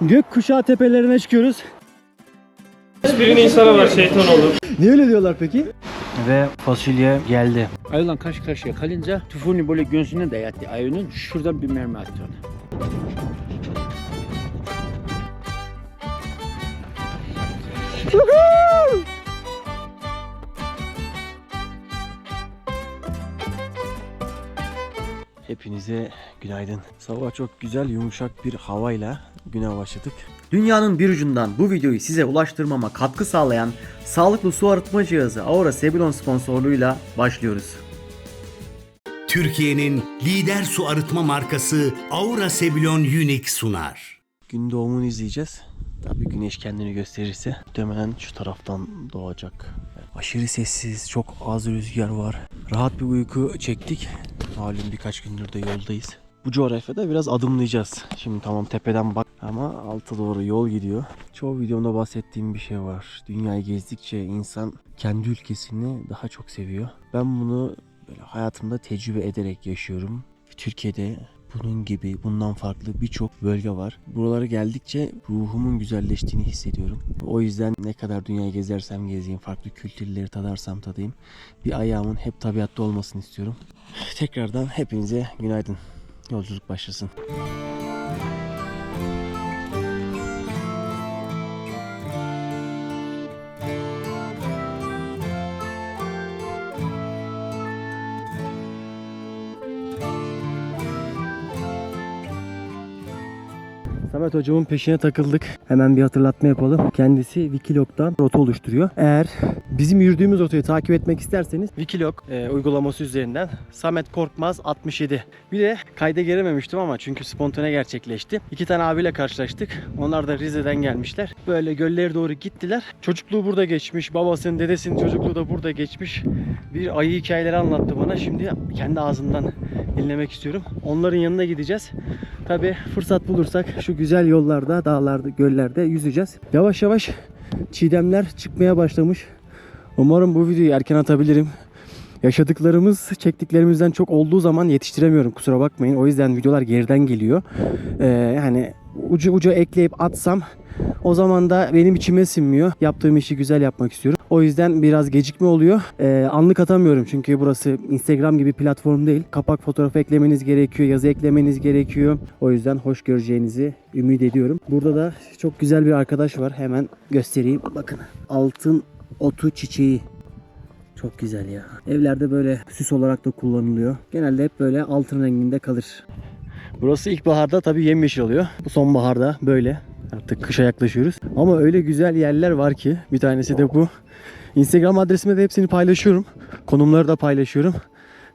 Gökkuşağı tepelerine çıkıyoruz. Hiçbirinin insana var şeytan olur. Niye öyle diyorlar peki? Ve fasulye geldi. Ayılan karşı karşıya kalınca tüfuni böyle göğsüne dayattı ayının. Şuradan bir mermi attı ona. Hepinize günaydın. Sabah çok güzel yumuşak bir havayla güne başladık. Dünyanın bir ucundan bu videoyu size ulaştırmama katkı sağlayan sağlıklı su arıtma cihazı Aura Sebilon sponsorluğuyla başlıyoruz. Türkiye'nin lider su arıtma markası Aura Sebilon Unique sunar. Gün doğumunu izleyeceğiz. Tabii güneş kendini gösterirse muhtemelen şu taraftan doğacak. Aşırı sessiz, çok az rüzgar var. Rahat bir uyku çektik. Malum birkaç gündür de yoldayız. Bu coğrafyada biraz adımlayacağız. Şimdi tamam tepeden bak ama alta doğru yol gidiyor. Çoğu videomda bahsettiğim bir şey var. Dünyayı gezdikçe insan kendi ülkesini daha çok seviyor. Ben bunu böyle hayatımda tecrübe ederek yaşıyorum. Türkiye'de bunun gibi bundan farklı birçok bölge var. Buralara geldikçe ruhumun güzelleştiğini hissediyorum. O yüzden ne kadar dünyayı gezersem gezeyim, farklı kültürleri tadarsam tadayım. Bir ayağımın hep tabiatta olmasını istiyorum. Tekrardan hepinize günaydın. Yolculuk başlasın. Samet hocamın peşine takıldık. Hemen bir hatırlatma yapalım. Kendisi Wikilog'dan rota oluşturuyor. Eğer bizim yürüdüğümüz rotayı takip etmek isterseniz Wikilog e, uygulaması üzerinden Samet Korkmaz 67. Bir de kayda girememiştim ama çünkü spontane gerçekleşti. İki tane abiyle karşılaştık. Onlar da Rize'den gelmişler. Böyle göllere doğru gittiler. Çocukluğu burada geçmiş. Babasının, dedesinin çocukluğu da burada geçmiş. Bir ayı hikayeleri anlattı bana. Şimdi kendi ağzından dinlemek istiyorum. Onların yanına gideceğiz. Tabi fırsat bulursak şu güzel yollarda, dağlarda, göllerde yüzeceğiz. Yavaş yavaş çiğdemler çıkmaya başlamış. Umarım bu videoyu erken atabilirim. Yaşadıklarımız çektiklerimizden çok olduğu zaman yetiştiremiyorum kusura bakmayın. O yüzden videolar geriden geliyor. Ee, yani ucu ucu ekleyip atsam o zaman da benim içime sinmiyor. Yaptığım işi güzel yapmak istiyorum. O yüzden biraz gecikme oluyor. Ee, anlık atamıyorum çünkü burası Instagram gibi platform değil. Kapak fotoğrafı eklemeniz gerekiyor, yazı eklemeniz gerekiyor. O yüzden hoş göreceğinizi ümit ediyorum. Burada da çok güzel bir arkadaş var. Hemen göstereyim. Bakın altın otu çiçeği. Çok güzel ya. Evlerde böyle süs olarak da kullanılıyor. Genelde hep böyle altın renginde kalır. Burası ilkbaharda tabii yemyeşil oluyor. Bu sonbaharda böyle. Artık kışa yaklaşıyoruz. Ama öyle güzel yerler var ki bir tanesi de bu. Instagram adresime de hepsini paylaşıyorum. Konumları da paylaşıyorum.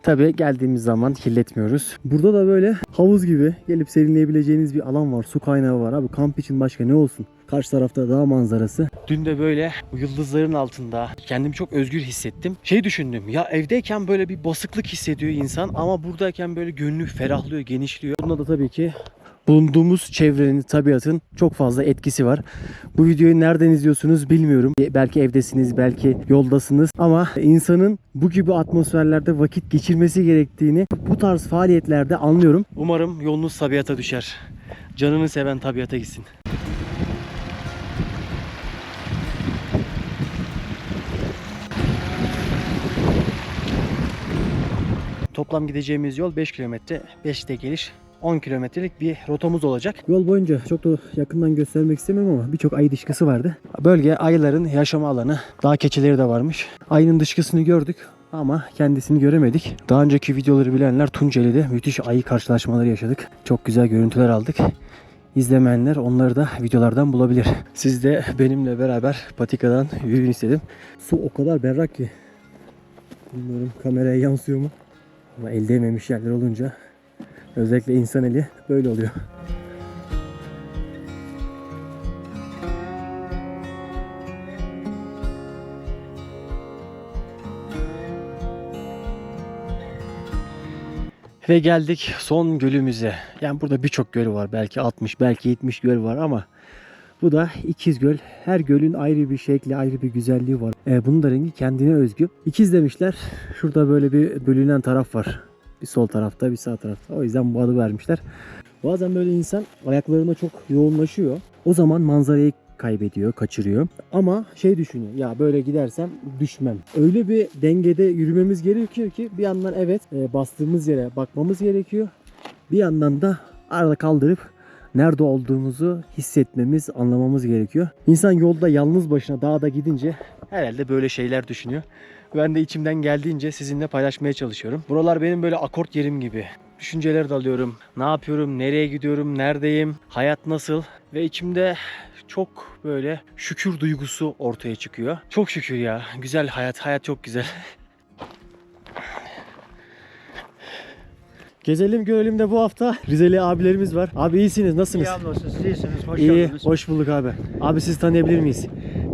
Tabii geldiğimiz zaman kirletmiyoruz. Burada da böyle havuz gibi gelip serinleyebileceğiniz bir alan var. Su kaynağı var abi. Kamp için başka ne olsun? Karşı tarafta dağ manzarası. Dün de böyle yıldızların altında kendimi çok özgür hissettim. Şey düşündüm ya evdeyken böyle bir basıklık hissediyor insan ama buradayken böyle gönlü ferahlıyor, genişliyor. Bunda da tabii ki bulunduğumuz çevrenin, tabiatın çok fazla etkisi var. Bu videoyu nereden izliyorsunuz bilmiyorum. Belki evdesiniz, belki yoldasınız ama insanın bu gibi atmosferlerde vakit geçirmesi gerektiğini bu tarz faaliyetlerde anlıyorum. Umarım yolunuz tabiata düşer. Canını seven tabiata gitsin. Toplam gideceğimiz yol 5 kilometre, 5'te geliş 10 kilometrelik bir rotamız olacak. Yol boyunca çok da yakından göstermek istemiyorum ama birçok ayı dışkısı vardı. Bölge ayıların yaşama alanı. Dağ keçileri de varmış. Ayının dışkısını gördük ama kendisini göremedik. Daha önceki videoları bilenler Tunceli'de müthiş ayı karşılaşmaları yaşadık. Çok güzel görüntüler aldık. İzlemeyenler onları da videolardan bulabilir. Siz de benimle beraber patikadan yürüyün istedim. Su o kadar berrak ki. Bilmiyorum kameraya yansıyor mu? Ama el değmemiş yerler olunca özellikle insan eli böyle oluyor. Ve geldik son gölümüze. Yani burada birçok göl var. Belki 60, belki 70 göl var ama bu da ikiz göl. Her gölün ayrı bir şekli, ayrı bir güzelliği var. E, bunun da rengi kendine özgü. İkiz demişler. Şurada böyle bir bölünen taraf var. Bir sol tarafta, bir sağ tarafta. O yüzden bu adı vermişler. Bazen böyle insan ayaklarına çok yoğunlaşıyor. O zaman manzarayı kaybediyor, kaçırıyor. Ama şey düşünüyor. Ya böyle gidersem düşmem. Öyle bir dengede yürümemiz gerekiyor ki bir yandan evet e, bastığımız yere bakmamız gerekiyor. Bir yandan da arada kaldırıp nerede olduğumuzu hissetmemiz, anlamamız gerekiyor. İnsan yolda yalnız başına dağda gidince herhalde böyle şeyler düşünüyor. Ben de içimden geldiğince sizinle paylaşmaya çalışıyorum. Buralar benim böyle akort yerim gibi. Düşünceler dalıyorum. Ne yapıyorum, nereye gidiyorum, neredeyim, hayat nasıl ve içimde çok böyle şükür duygusu ortaya çıkıyor. Çok şükür ya. Güzel hayat, hayat çok güzel. Gezelim görelim de bu hafta Rizeli abilerimiz var. Abi iyisiniz, nasılsınız? İyi siz iyisiniz. Hoş İyi, geldiniz. hoş bulduk abi. Abi siz tanıyabilir miyiz?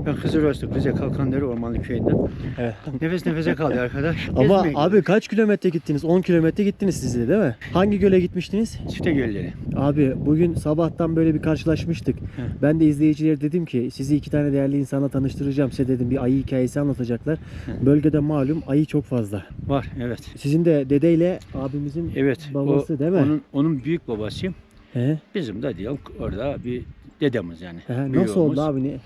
Ben Hızır Öztürk, Rize Kalkandere Ormanlı Köyü'nden. Evet. Nefes nefese kaldı arkadaş. Ama Gezmeye abi kaç kilometre gittiniz? 10 kilometre gittiniz siz de değil mi? Hangi göle gitmiştiniz? Çifte gölleri. Abi bugün sabahtan böyle bir karşılaşmıştık. Ben de izleyicilere dedim ki sizi iki tane değerli insana tanıştıracağım. Size dedim bir ayı hikayesi anlatacaklar. Bölgede malum ayı çok fazla. Var evet. Sizin de dedeyle abimizin Evet. babası o, değil mi? Onun, onun büyük babasıyım. He? Bizim de diyelim orada bir dedemiz yani. He, Nasıl oldu abi? Ne?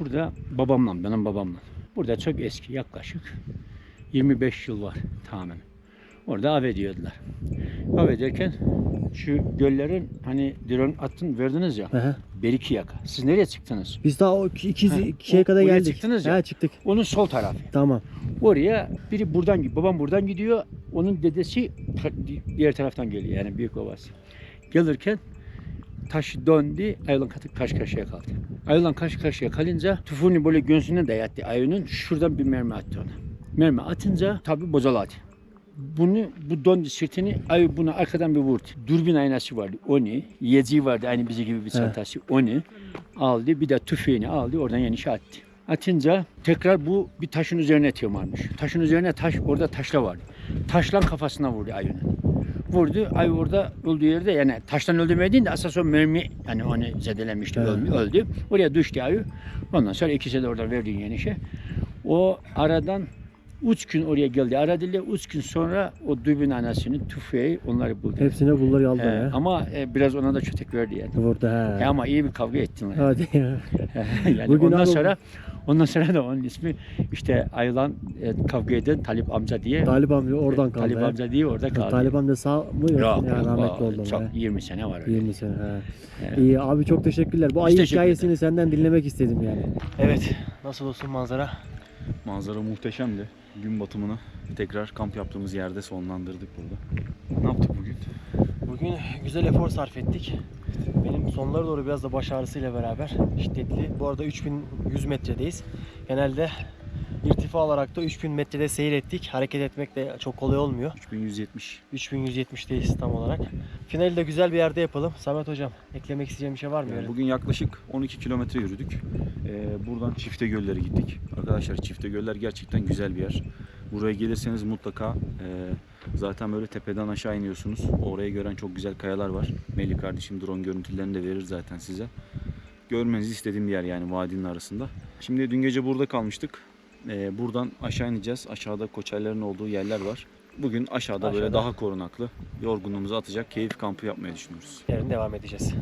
Burada babamla, benim babamla. Burada çok eski yaklaşık 25 yıl var tamamen. Orada av ediyordular. Av ederken şu göllerin hani drone attın verdiniz ya. He. Beriki yaka. Siz nereye çıktınız? Biz daha o iki, iki, Ha, ikiye kadar geldik. çıktınız ya. He, çıktık. Onun sol tarafı. Tamam. Oraya biri buradan gidiyor. Babam buradan gidiyor. Onun dedesi diğer taraftan geliyor. Yani büyük babası. Gelirken taş döndü. Ayılan katık karşı karşıya kaldı. Ayılan karşı karşıya kalınca tüfeğini böyle göğsüne dayattı ayının. Şuradan bir mermi attı ona. Mermi atınca tabi bozaladı. Bunu bu döndü sırtını ayı buna arkadan bir vurdu. Dürbün aynası vardı onu. Yediği vardı aynı bizi gibi bir çantası onu. Aldı bir de tüfeğini aldı oradan yenişe attı. Atınca tekrar bu bir taşın üzerine tırmanmış. Taşın üzerine taş orada taşla vardı. Taşlan kafasına vurdu ayının. Vurdu. Ay orada öldüğü yerde yani taştan öldürmediğin de asas o mermi yani onu zedelemişti öldü, öldü. Oraya düştü ayı. Ondan sonra ikisi de oradan verdiğin yenişe. O aradan üç gün oraya geldi. Aradılar. Üç gün sonra o dübün anasını, tüfeği onları buldu. Hepsine bunları aldı He, ya. ama e, biraz ona da çötek verdi yani. Burada E, he. ama iyi bir kavga ettiler. Hadi ya. yani Bugün ondan abi- sonra ondan sonra da onun ismi işte ayrılan e, kavga eden Talip amca diye. Talip amca oradan kaldı. Talip he. amca diye orada kaldı. Talip amca sağ mı? Yok, ya, yok, rahmetli o oldu. çok he. 20 sene var öyle. 20 sene. He. Evet. İyi abi çok teşekkürler. Bu Biz ayı teşekkür hikayesini senden dinlemek istedim yani. Evet. Nasıl olsun manzara? Manzara muhteşemdi. Gün batımını tekrar kamp yaptığımız yerde sonlandırdık burada. Ne yaptık bugün? Bugün güzel efor sarf ettik. Benim sonlara doğru biraz da baş ağrısıyla beraber şiddetli. Bu arada 3100 metredeyiz. Genelde irtifa olarak da 3000 metrede seyir ettik. Hareket etmek de çok kolay olmuyor. 3170. 3170'deyiz tam olarak. Finali de güzel bir yerde yapalım. Samet hocam eklemek isteyeceğim bir şey var mı? Yani bugün yaklaşık 12 kilometre yürüdük. Ee, buradan Çifte Göller'e gittik. Arkadaşlar Çifte Göller gerçekten güzel bir yer. Buraya gelirseniz mutlaka e, zaten böyle tepeden aşağı iniyorsunuz. Orayı gören çok güzel kayalar var. Melih kardeşim drone görüntülerini de verir zaten size. Görmenizi istediğim bir yer yani vadinin arasında. Şimdi dün gece burada kalmıştık. Ee, buradan aşağı ineceğiz. Aşağıda koçerlerin olduğu yerler var. Bugün aşağıda, böyle Aşağıda. daha korunaklı yorgunluğumuzu atacak keyif kampı yapmayı düşünüyoruz. Yarın devam edeceğiz.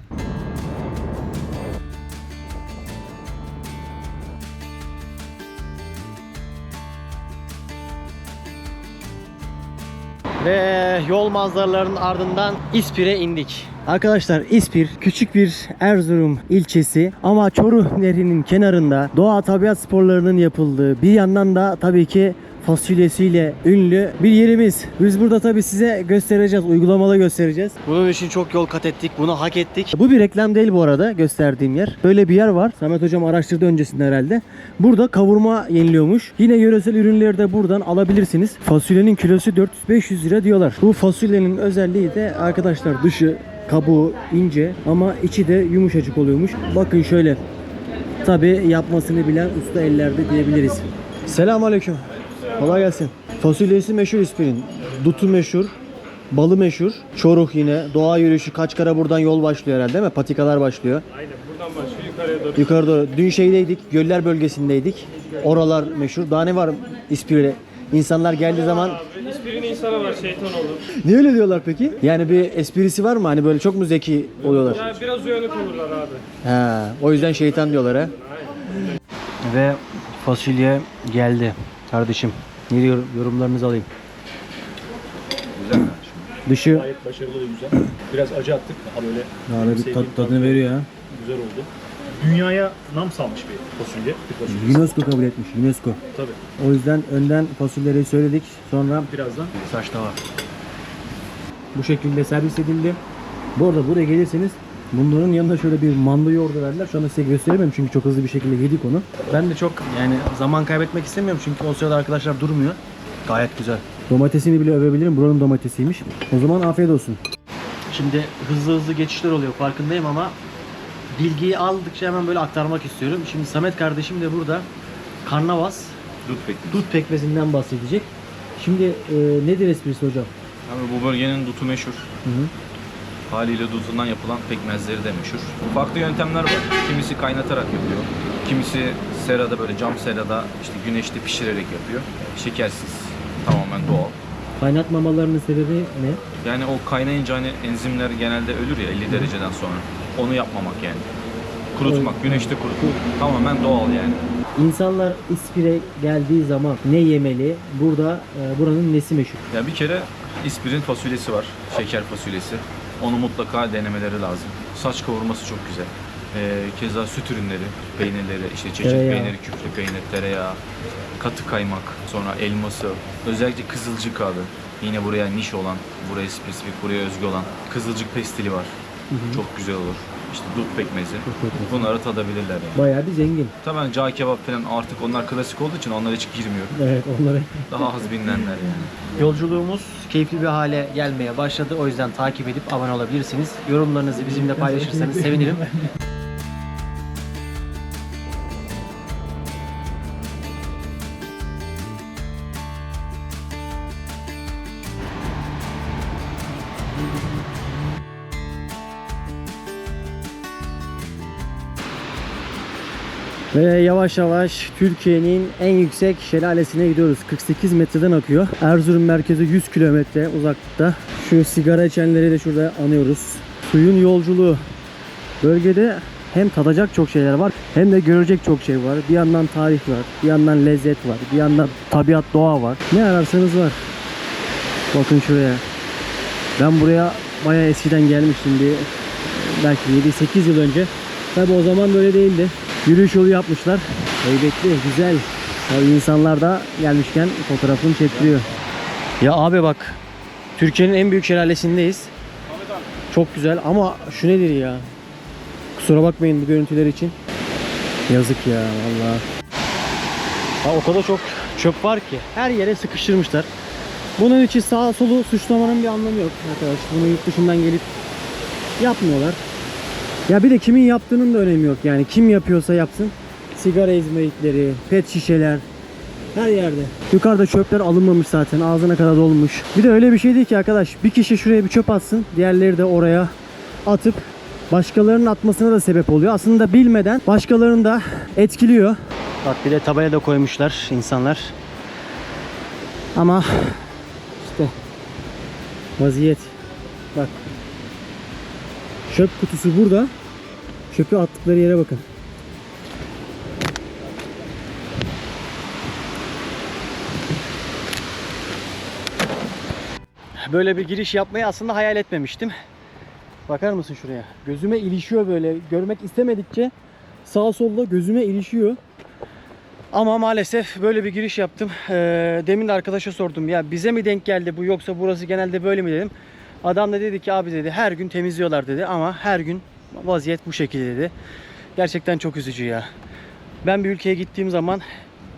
Ve yol manzaralarının ardından İspir'e indik. Arkadaşlar İspir küçük bir Erzurum ilçesi ama Çoruh Nehri'nin kenarında doğa tabiat sporlarının yapıldığı bir yandan da tabii ki fasulyesiyle ünlü bir yerimiz. Biz burada tabii size göstereceğiz, uygulamalı göstereceğiz. Bunun için çok yol kat ettik, bunu hak ettik. Bu bir reklam değil bu arada gösterdiğim yer. Böyle bir yer var. Samet hocam araştırdı öncesinde herhalde. Burada kavurma yeniliyormuş. Yine yöresel ürünleri de buradan alabilirsiniz. Fasulyenin kilosu 400-500 lira diyorlar. Bu fasulyenin özelliği de arkadaşlar dışı kabuğu ince ama içi de yumuşacık oluyormuş. Bakın şöyle. Tabi yapmasını bilen usta ellerde diyebiliriz. Selamünaleyküm. Kolay gelsin. Fasulyesi meşhur İspir'in. Dutu meşhur. Balı meşhur. Çoruh yine. Doğa yürüyüşü Kaçkara buradan yol başlıyor herhalde değil mi? Patikalar başlıyor. Aynen buradan başlıyor yukarıya doğru. Yukarı doğru. Dün şeydeydik. Göller bölgesindeydik. Oralar meşhur. Daha ne var İspir'e? İnsanlar geldiği zaman Abi İspir'in insana var şeytan olur. Niye öyle diyorlar peki? Yani bir esprisi var mı? Hani böyle çok mu zeki oluyorlar? Ya biraz uyanık olurlar abi. Ha, o yüzden şeytan diyorlar ha. Ve fasulye geldi kardeşim. Ne diyor yorumlarınızı alayım. Dışı Gayet başarılı ve güzel. Biraz acı attık. Daha böyle yani bir tat, tadını veriyor ha. güzel oldu. Dünyaya nam salmış bir fasulye. Bir fasulye. UNESCO kabul etmiş. UNESCO. Tabii. O yüzden önden fasulyeleri söyledik. Sonra Birazdan saç tava. Bu şekilde servis edildi. Bu arada buraya gelirseniz bunların yanında şöyle bir manda yoğurdu verdiler. Şu anda size gösteremem çünkü çok hızlı bir şekilde yedik onu. Ben de çok yani zaman kaybetmek istemiyorum çünkü o sırada arkadaşlar durmuyor. Gayet güzel. Domatesini bile övebilirim. Buranın domatesiymiş. O zaman afiyet olsun. Şimdi hızlı hızlı geçişler oluyor farkındayım ama bilgiyi aldıkça hemen böyle aktarmak istiyorum. Şimdi Samet kardeşim de burada karnavas Dut pekmezi. dut pekmezinden bahsedecek. Şimdi e, nedir esprisi hocam? Abi bu bölgenin dutu meşhur. Hı hı. Haliyle dutundan yapılan pekmezleri de meşhur. Farklı yöntemler var. Kimisi kaynatarak yapıyor. Kimisi serada böyle cam serada işte güneşte pişirerek yapıyor. Şekersiz. Tamamen doğal. Kaynatmamalarının sebebi ne? Yani o kaynayınca hani enzimler genelde ölür ya 50 dereceden sonra. Onu yapmamak yani. Kurutmak, güneşte kurutmak. Tamamen doğal yani. İnsanlar İspir'e geldiği zaman ne yemeli? Burada e, buranın nesi meşhur? Ya bir kere İspir'in fasulyesi var. Şeker fasulyesi. Onu mutlaka denemeleri lazım. Saç kavurması çok güzel. Ee, keza süt ürünleri, peynirleri, işte çeşit Tereyağı. peyniri, küflü peynir, tereyağı, katı kaymak, sonra elması, özellikle kızılcık abi. Yine buraya niş olan, buraya spesifik, buraya özgü olan kızılcık pestili var. Çok güzel olur. İşte dut pekmezi. pekmezi. Bunları tadabilirler yani. Bayağı bir zengin. Tabii hani cağ kebap falan artık onlar klasik olduğu için onlara hiç girmiyorum. Evet onları. Daha az bilinenler yani. Yolculuğumuz keyifli bir hale gelmeye başladı. O yüzden takip edip abone olabilirsiniz. Yorumlarınızı bizimle paylaşırsanız sevinirim. Ve yavaş yavaş Türkiye'nin en yüksek şelalesine gidiyoruz. 48 metreden akıyor. Erzurum merkezi 100 kilometre uzaklıkta. Şu sigara içenleri de şurada anıyoruz. Suyun yolculuğu. Bölgede hem tadacak çok şeyler var hem de görecek çok şey var. Bir yandan tarih var, bir yandan lezzet var, bir yandan tabiat, doğa var. Ne ararsanız var. Bakın şuraya. Ben buraya bayağı eskiden gelmiştim bir belki 7-8 yıl önce. Tabi o zaman böyle değildi. Yürüyüş yolu yapmışlar. Heybetli, güzel. Tabii insanlar da gelmişken fotoğrafını çektiriyor. Ya abi bak. Türkiye'nin en büyük şelalesindeyiz. Çok güzel ama şu nedir ya? Kusura bakmayın bu görüntüler için. Yazık ya vallahi. Ha, o kadar çok çöp var ki her yere sıkıştırmışlar. Bunun için sağa solu suçlamanın bir anlamı yok arkadaş. Bunu yurt dışından gelip yapmıyorlar. Ya bir de kimin yaptığının da önemi yok yani. Kim yapıyorsa yapsın. Sigara izmaritleri, pet şişeler her yerde. Yukarıda çöpler alınmamış zaten. Ağzına kadar dolmuş. Bir de öyle bir şey değil ki arkadaş. Bir kişi şuraya bir çöp atsın. Diğerleri de oraya atıp başkalarının atmasına da sebep oluyor. Aslında bilmeden başkalarını da etkiliyor. Bak bir de tabela da koymuşlar insanlar. Ama işte vaziyet. Bak Çöp kutusu burada. Çöpü attıkları yere bakın. Böyle bir giriş yapmayı aslında hayal etmemiştim. Bakar mısın şuraya? Gözüme ilişiyor böyle. Görmek istemedikçe sağ solda gözüme ilişiyor. Ama maalesef böyle bir giriş yaptım. Ee, demin de arkadaşa sordum. Ya bize mi denk geldi bu yoksa burası genelde böyle mi dedim. Adam da dedi ki abi dedi her gün temizliyorlar dedi ama her gün vaziyet bu şekilde dedi. Gerçekten çok üzücü ya. Ben bir ülkeye gittiğim zaman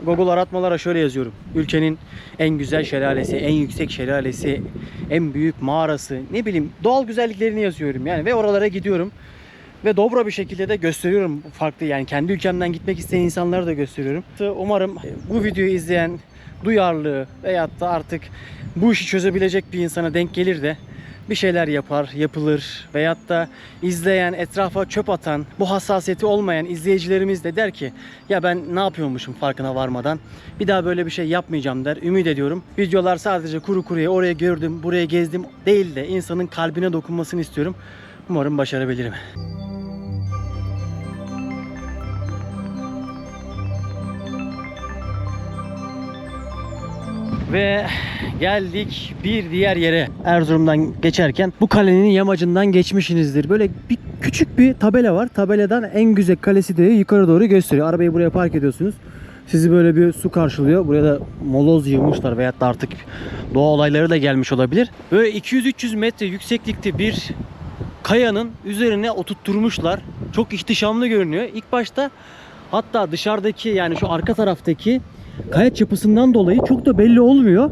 Google aratmalara şöyle yazıyorum. Ülkenin en güzel şelalesi, en yüksek şelalesi, en büyük mağarası, ne bileyim doğal güzelliklerini yazıyorum yani ve oralara gidiyorum. Ve dobra bir şekilde de gösteriyorum farklı yani kendi ülkemden gitmek isteyen insanlara da gösteriyorum. Umarım bu videoyu izleyen duyarlı veyahut da artık bu işi çözebilecek bir insana denk gelir de bir şeyler yapar, yapılır veyahut da izleyen, etrafa çöp atan, bu hassasiyeti olmayan izleyicilerimiz de der ki ya ben ne yapıyormuşum farkına varmadan bir daha böyle bir şey yapmayacağım der. Ümit ediyorum. Videolar sadece kuru kuruya oraya gördüm, buraya gezdim değil de insanın kalbine dokunmasını istiyorum. Umarım başarabilirim. Ve geldik bir diğer yere. Erzurum'dan geçerken bu kalenin yamacından geçmişsinizdir. Böyle bir küçük bir tabela var. Tabeladan en güzel kalesi diye yukarı doğru gösteriyor. Arabayı buraya park ediyorsunuz. Sizi böyle bir su karşılıyor. Buraya da moloz yığmışlar veyahut da artık doğa olayları da gelmiş olabilir. Böyle 200-300 metre yükseklikte bir kayanın üzerine oturtturmuşlar. Çok ihtişamlı görünüyor. İlk başta hatta dışarıdaki yani şu arka taraftaki kaya yapısından dolayı çok da belli olmuyor.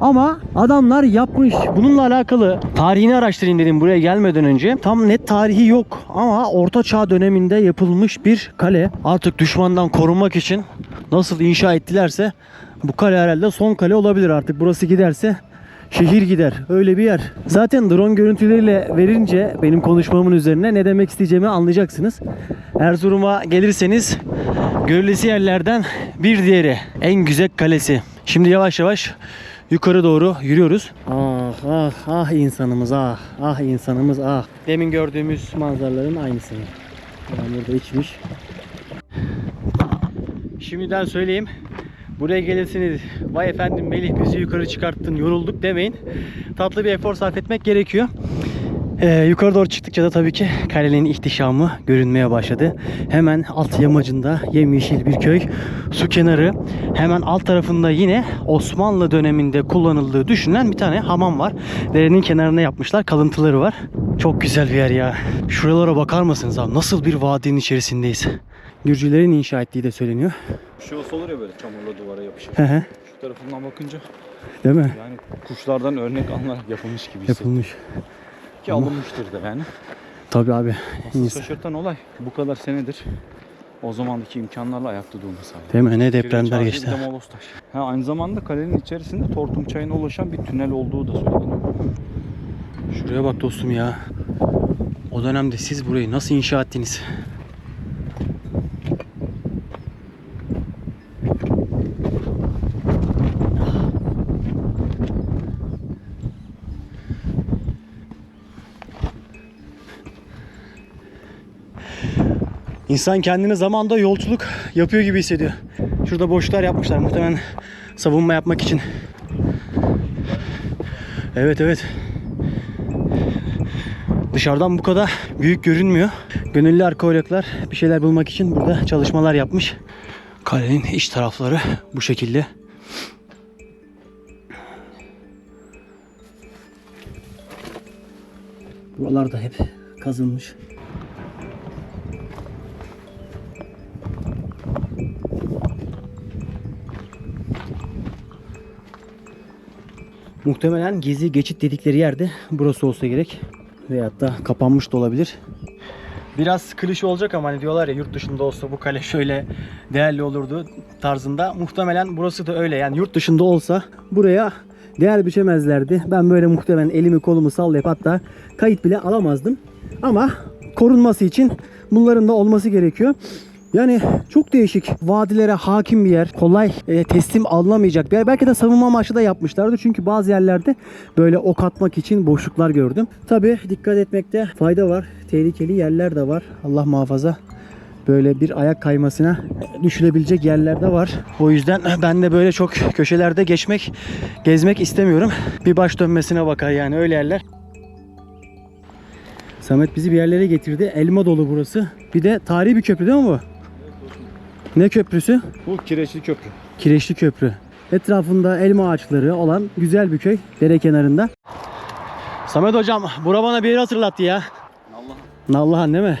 Ama adamlar yapmış. Bununla alakalı tarihini araştırayım dedim buraya gelmeden önce. Tam net tarihi yok ama Orta Çağ döneminde yapılmış bir kale. Artık düşmandan korunmak için nasıl inşa ettilerse bu kale herhalde son kale olabilir artık. Burası giderse şehir gider. Öyle bir yer. Zaten drone görüntüleriyle verince benim konuşmamın üzerine ne demek isteyeceğimi anlayacaksınız. Erzurum'a gelirseniz görülesi yerlerden bir diğeri. En güzel kalesi. Şimdi yavaş yavaş yukarı doğru yürüyoruz. Ah ah ah insanımız ah ah insanımız ah. Demin gördüğümüz manzaraların aynısını. Yağmur da içmiş. Şimdiden söyleyeyim. Buraya gelirsiniz. Vay efendim Melih bizi yukarı çıkarttın yorulduk demeyin. Tatlı bir efor sarf etmek gerekiyor. Ee, yukarı doğru çıktıkça da tabii ki kalenin ihtişamı görünmeye başladı. Hemen alt yamacında yemyeşil bir köy, su kenarı. Hemen alt tarafında yine Osmanlı döneminde kullanıldığı düşünülen bir tane hamam var. Derenin kenarına yapmışlar, kalıntıları var. Çok güzel bir yer ya. Şuralara bakar mısınız abi? Nasıl bir vadinin içerisindeyiz. Gürcülerin inşa ettiği de söyleniyor. Bir şey olsa olur ya böyle çamurla duvara yapışır. Hı hı. Şu tarafından bakınca Değil mi? yani kuşlardan örnek alınarak yapılmış gibi hissediyorum. Yapılmış. Ki alınmıştır da yani. Tabii abi. Aslında İnsan- şaşırtan olay bu kadar senedir o zamandaki imkanlarla ayakta durması. abi. Değil mi? Ne Kireç depremler ağacı, geçti. bir de moloz taş. Ha, aynı zamanda kalenin içerisinde Tortum Çayı'na ulaşan bir tünel olduğu da söyleniyor. Şuraya bak dostum ya. O dönemde siz burayı nasıl inşa ettiniz? İnsan kendini zamanda yolculuk yapıyor gibi hissediyor. Şurada boşluklar yapmışlar muhtemelen savunma yapmak için. Evet evet. Dışarıdan bu kadar büyük görünmüyor. Gönüllü arkeologlar bir şeyler bulmak için burada çalışmalar yapmış. Kalenin iç tarafları bu şekilde. Buralar da hep kazılmış. Muhtemelen gezi geçit dedikleri yerde burası olsa gerek. Veyahut da kapanmış da olabilir. Biraz klişe olacak ama hani diyorlar ya yurt dışında olsa bu kale şöyle değerli olurdu tarzında. Muhtemelen burası da öyle. Yani yurt dışında olsa buraya değer biçemezlerdi. Ben böyle muhtemelen elimi kolumu sallayıp hatta kayıt bile alamazdım. Ama korunması için bunların da olması gerekiyor. Yani çok değişik. Vadilere hakim bir yer. Kolay e, teslim alınamayacak bir yer. Belki de savunma amaçlı da yapmışlardı. Çünkü bazı yerlerde böyle ok atmak için boşluklar gördüm. Tabi dikkat etmekte fayda var. Tehlikeli yerler de var. Allah muhafaza. Böyle bir ayak kaymasına düşülebilecek yerler de var. O yüzden ben de böyle çok köşelerde geçmek, gezmek istemiyorum. Bir baş dönmesine bakar yani öyle yerler. Samet bizi bir yerlere getirdi. Elma dolu burası. Bir de tarihi bir köprü değil mi bu? Ne köprüsü? Bu Kireçli Köprü. Kireçli Köprü. Etrafında elma ağaçları olan güzel bir köy. Dere kenarında. Samet hocam bura bana bir yeri hatırlattı ya. Nallıhan. Nallıhan değil mi?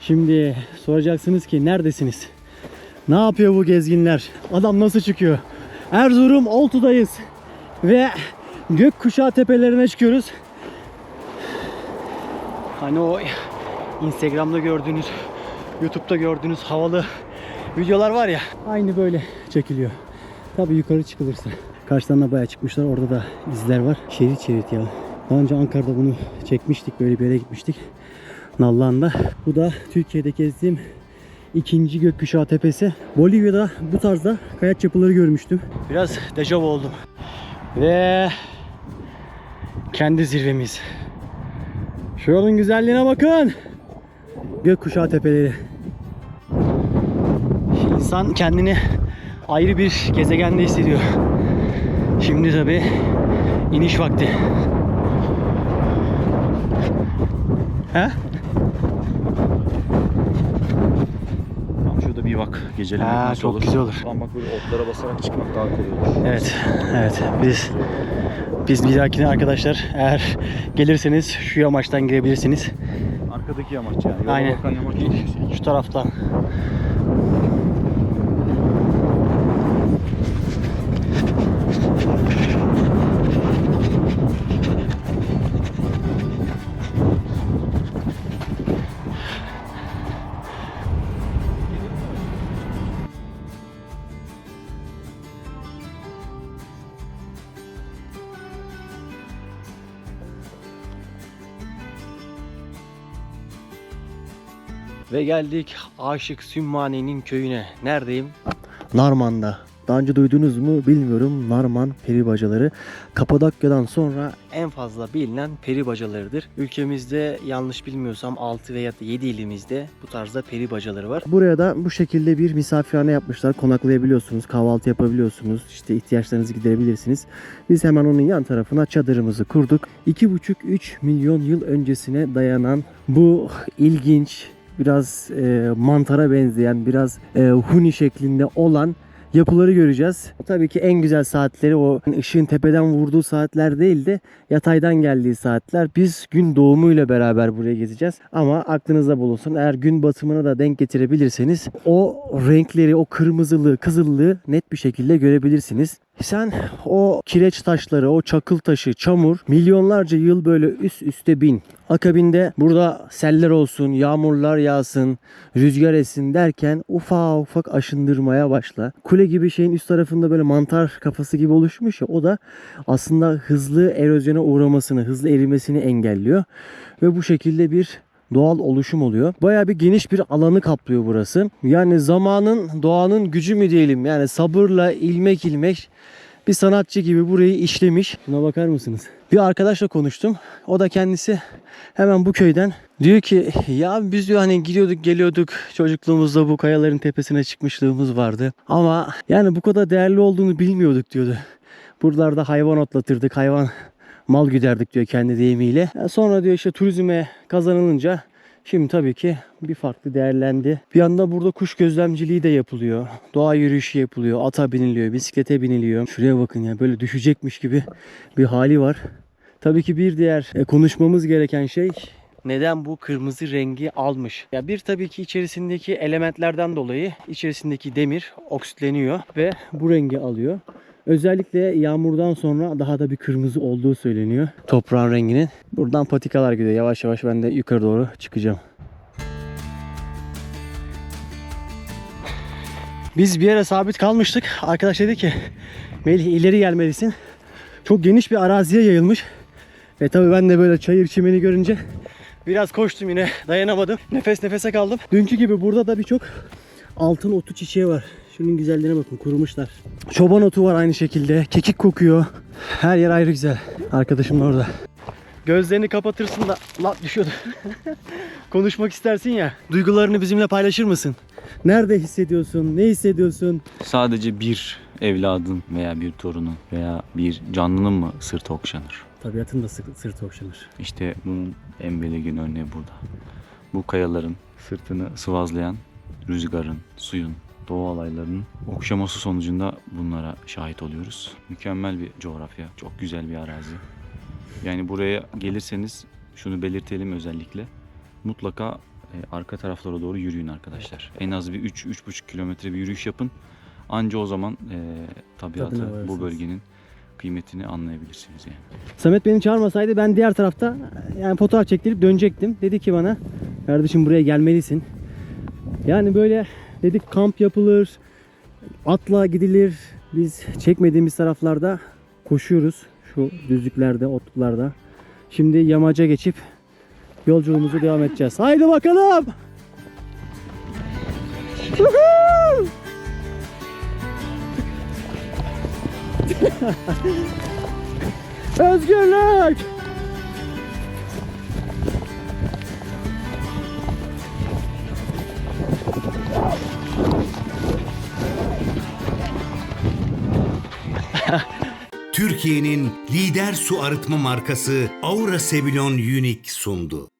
Şimdi soracaksınız ki neredesiniz? Ne yapıyor bu gezginler? Adam nasıl çıkıyor? Erzurum Oltu'dayız. Ve gökkuşağı tepelerine çıkıyoruz. Hani o Instagram'da gördüğünüz, YouTube'da gördüğünüz havalı videolar var ya aynı böyle çekiliyor. Tabii yukarı çıkılırsa. Karşılarına bayağı çıkmışlar. Orada da izler var. Şerit şerit ya. Daha önce Ankara'da bunu çekmiştik. Böyle bir yere gitmiştik. Nallıhan'da. Bu da Türkiye'de gezdiğim ikinci gökkuşağı tepesi. Bolivya'da bu tarzda kayaç yapıları görmüştüm. Biraz dejavu oldum. Ve kendi zirvemiz. Şu güzelliğine bakın. Gökkuşağı tepeleri. İnsan kendini ayrı bir gezegende hissediyor. Şimdi tabi iniş vakti. He? Tam şurada bir bak gecelemek Ha, nasıl çok olur? güzel olur. Tam bak böyle otlara basarak çıkmak daha kolay olur. Evet, evet. Biz biz bir dahakine arkadaşlar eğer gelirseniz şu yamaçtan girebilirsiniz. Arkadaki yamaç yani. Yola Aynen. bakan yamaç. Şu taraftan. Ve geldik Aşık Sümmani'nin köyüne. Neredeyim? Narman'da. Daha önce duydunuz mu bilmiyorum. Narman peri bacaları. Kapadokya'dan sonra en fazla bilinen peri bacalarıdır. Ülkemizde yanlış bilmiyorsam 6 veya 7 ilimizde bu tarzda peri bacaları var. Buraya da bu şekilde bir misafirhane yapmışlar. Konaklayabiliyorsunuz, kahvaltı yapabiliyorsunuz. İşte ihtiyaçlarınızı giderebilirsiniz. Biz hemen onun yan tarafına çadırımızı kurduk. 2,5-3 milyon yıl öncesine dayanan bu ilginç, biraz e, mantara benzeyen, biraz e, huni şeklinde olan yapıları göreceğiz. Tabii ki en güzel saatleri o ışığın tepeden vurduğu saatler değil de yataydan geldiği saatler. Biz gün doğumuyla beraber buraya gezeceğiz. Ama aklınızda bulunsun eğer gün batımına da denk getirebilirseniz o renkleri, o kırmızılığı, kızıllığı net bir şekilde görebilirsiniz. Sen o kireç taşları, o çakıl taşı, çamur milyonlarca yıl böyle üst üste bin. Akabinde burada seller olsun, yağmurlar yağsın, rüzgar essin derken ufak ufak aşındırmaya başla. Kule gibi şeyin üst tarafında böyle mantar kafası gibi oluşmuş ya o da aslında hızlı erozyona uğramasını, hızlı erimesini engelliyor. Ve bu şekilde bir doğal oluşum oluyor. Bayağı bir geniş bir alanı kaplıyor burası. Yani zamanın, doğanın gücü mü diyelim yani sabırla ilmek ilmek bir sanatçı gibi burayı işlemiş. Şuna bakar mısınız? Bir arkadaşla konuştum. O da kendisi hemen bu köyden. Diyor ki ya biz diyor hani gidiyorduk geliyorduk çocukluğumuzda bu kayaların tepesine çıkmışlığımız vardı. Ama yani bu kadar değerli olduğunu bilmiyorduk diyordu. Buralarda hayvan otlatırdık, hayvan mal güderdik diyor kendi deyimiyle. Ya Sonra diyor işte turizme kazanılınca şimdi tabii ki bir farklı değerlendi. Bir yanda burada kuş gözlemciliği de yapılıyor. Doğa yürüyüşü yapılıyor. Ata biniliyor, bisiklete biniliyor. Şuraya bakın ya böyle düşecekmiş gibi bir hali var. Tabii ki bir diğer e, konuşmamız gereken şey neden bu kırmızı rengi almış? Ya bir tabii ki içerisindeki elementlerden dolayı içerisindeki demir oksitleniyor ve bu rengi alıyor. Özellikle yağmurdan sonra daha da bir kırmızı olduğu söyleniyor. Toprağın renginin. Buradan patikalar gidiyor. Yavaş yavaş ben de yukarı doğru çıkacağım. Biz bir yere sabit kalmıştık. Arkadaş dedi ki Melih ileri gelmelisin. Çok geniş bir araziye yayılmış. Ve tabii ben de böyle çayır çimeni görünce biraz koştum yine dayanamadım. Nefes nefese kaldım. Dünkü gibi burada da birçok altın otu çiçeği var. Şunun güzelliğine bakın kurumuşlar. Çoban otu var aynı şekilde. Kekik kokuyor. Her yer ayrı güzel. Arkadaşım da orada. Gözlerini kapatırsın da la düşüyordu. Konuşmak istersin ya. Duygularını bizimle paylaşır mısın? Nerede hissediyorsun? Ne hissediyorsun? Sadece bir evladın veya bir torunun veya bir canlının mı sırtı okşanır? Tabiatın da sırt, sırtı okşanır. İşte bunun en belirgin örneği burada. Bu kayaların sırtını sıvazlayan rüzgarın, suyun, doğa olaylarının okşaması sonucunda bunlara şahit oluyoruz. Mükemmel bir coğrafya, çok güzel bir arazi. Yani buraya gelirseniz şunu belirtelim özellikle. Mutlaka e, arka taraflara doğru yürüyün arkadaşlar. En az bir 3-3,5 kilometre bir yürüyüş yapın. Anca o zaman e, tabiatı, bu bölgenin kıymetini anlayabilirsiniz yani. Samet beni çağırmasaydı ben diğer tarafta yani fotoğraf çektirip dönecektim. Dedi ki bana kardeşim buraya gelmelisin. Yani böyle dedik kamp yapılır, atla gidilir. Biz çekmediğimiz taraflarda koşuyoruz. Şu düzlüklerde, otluklarda. Şimdi yamaca geçip yolculuğumuzu devam edeceğiz. Haydi bakalım. Özgürlük! Türkiye'nin lider su arıtma markası Aura Sebilon Unique sundu.